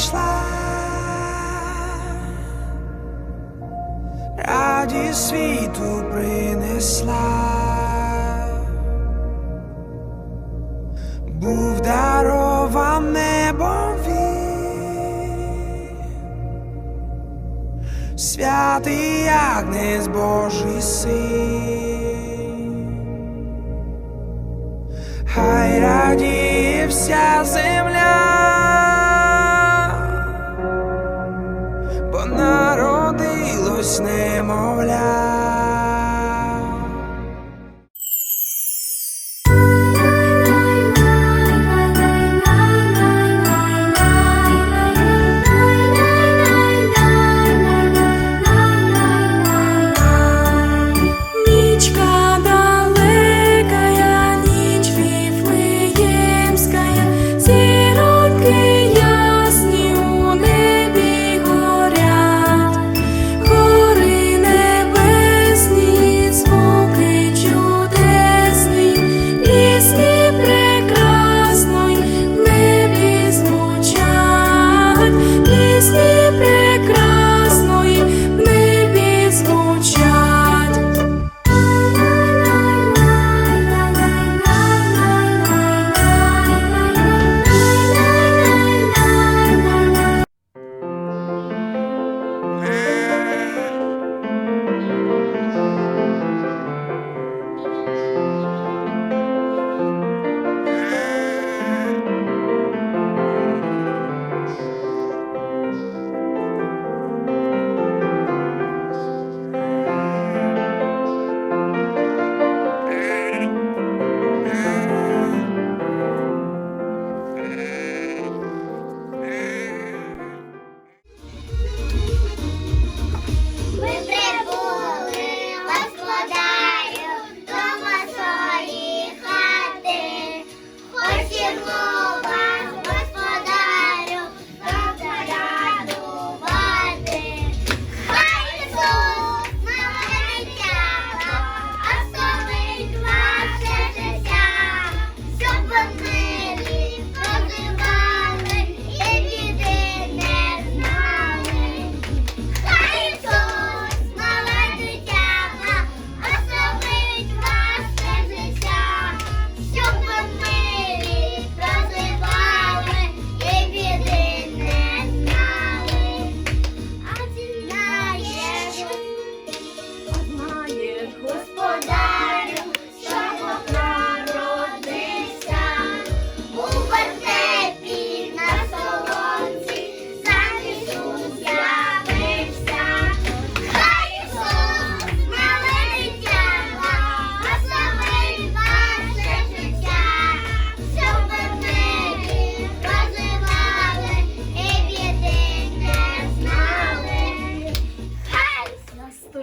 прийшла, радість світу принесла, був дарован небом він, святий Агнець Божий син. Хай радіє вся земля, немовля.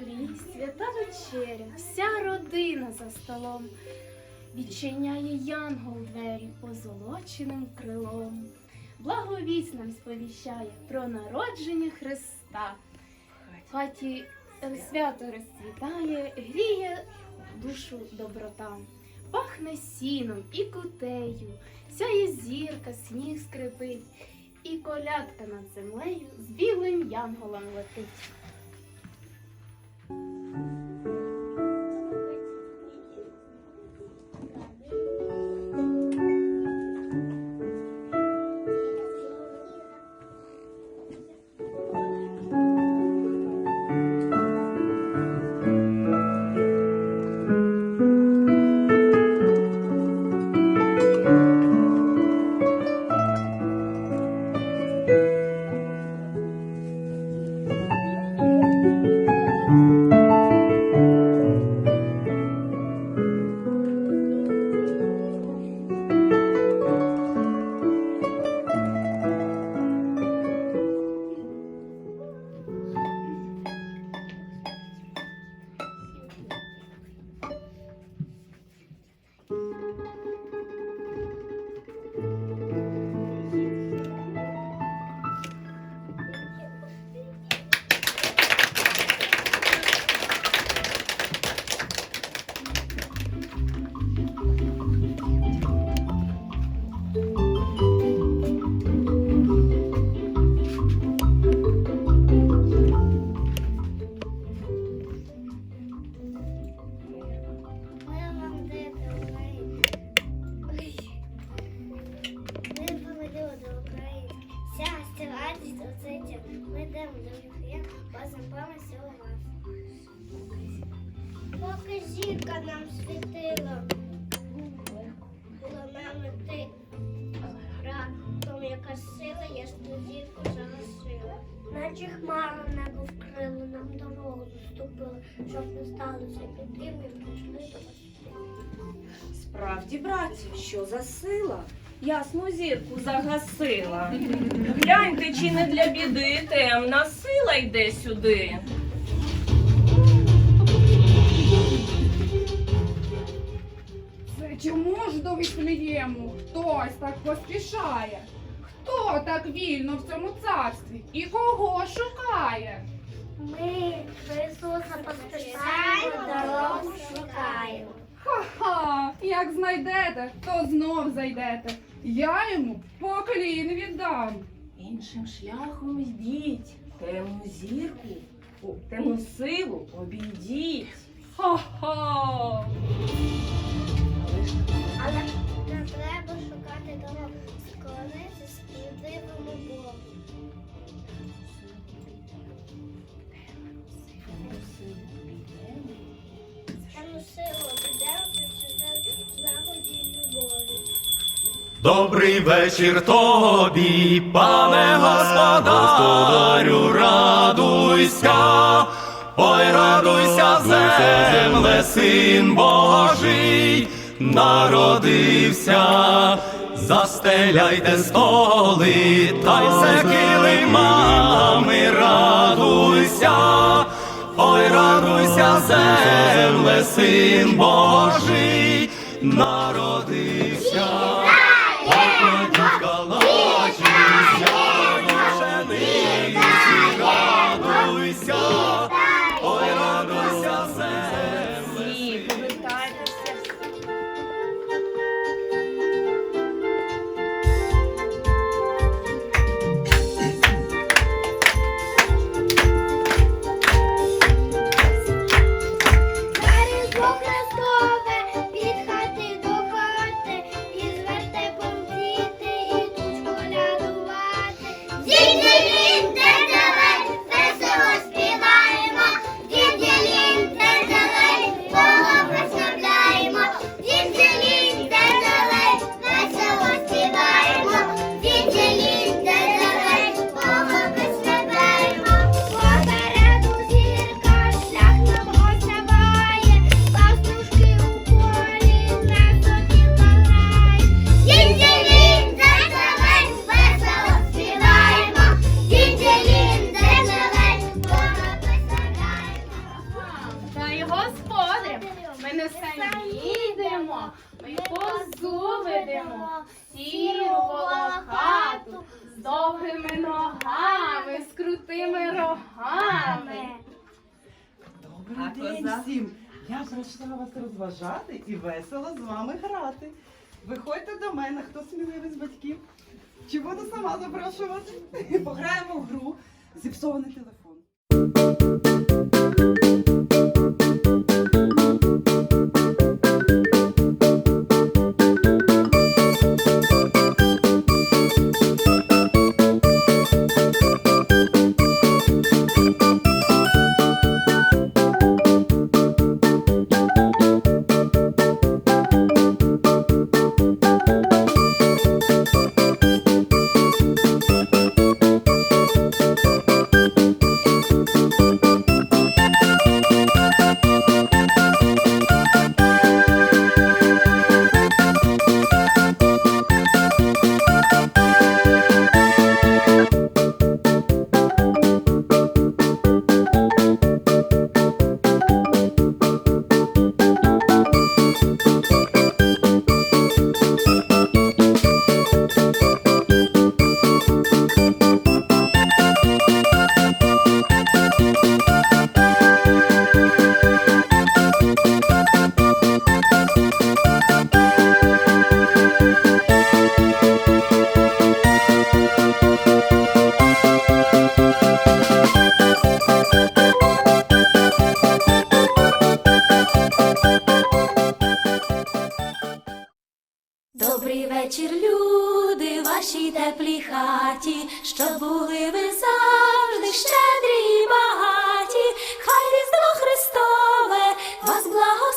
Столі свята вечеря, вся родина за столом. Відчиняє янгол двері позолоченим крилом. Благовість нам сповіщає про народження Христа. В хаті е, свято розцвітає, гріє душу доброта. Пахне сіном і кутею, сяє зірка, сніг скрипить, і колядка над землею з білим янголом летить. Зірка нам світила. Була нами ти раптом яка сила, я ж ту зірку загасила. Наче хмара небо вкрила, нам дорогу заступила, щоб не сталося біди, ми прийшли до вас. Справді, браті, що за сила? Ясну зірку загасила. Гляньте, чи не для біди темна сила йде сюди. Чому ж до Віфлеєму хтось так поспішає? Хто так вільно в цьому царстві і кого шукає? Ми до Ісуса поспішаємо, дорогу шукаємо. Ха-ха, як знайдете, то знов зайдете. Я йому поклін віддам. Іншим шляхом йдіть, темну зірку, темну силу обійдіть. Ха-ха. Але не треба шукати дорогу, склонитися і дивимо Богу. силу любові. Добрий вечір тобі, пане господарю, радуйся, ой, радуйся, земле, син Божий, народився, застеляйте столи, та й все килимами, радуйся, ой, радуйся, земле, син Божий, не самі йдемо, ми козу ведемо, сіру волохату, з довгими ногами, з крутими рогами. Добрий день всім! Я прийшла вас розважати і весело з вами грати. Виходьте до мене, хто сміливий з батьків. Чи буду сама запрошувати? Пограємо в гру зіпсований телефон.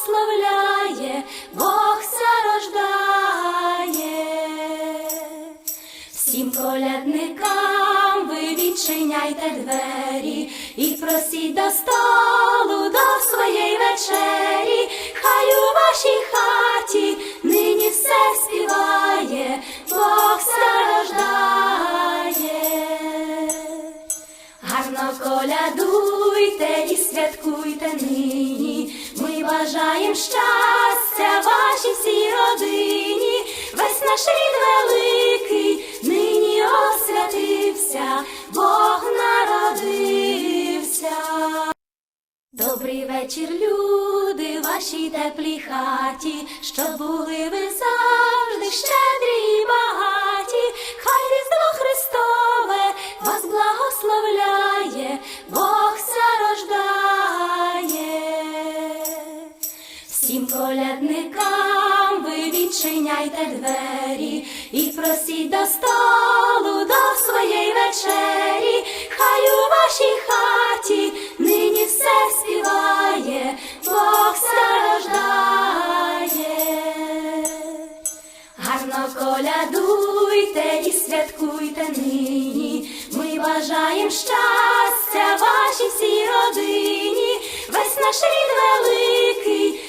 Благословляє, Бог рождає. Всім колядникам ви відчиняйте двері і просіть до столу до своєї вечері. Хай у вашій хаті нині все співає, Бог рождає. Гарно колядуйте і святкуйте нині. Бажаєм щастя вашій всій родині. Весь наш рід великий нині освятився, Бог народився. Добрий вечір, люди, вашій теплій хаті, щоб були ви завжди щедрі і багаті, хай Різдво Христове вас благословляє, Відчиняйте двері і просіть до столу до своєї вечері, хай у вашій хаті нині все співає, Бог страждає, Гарно колядуйте і святкуйте нині. Ми бажаєм щастя вашій всій родині, весь наш рід великий.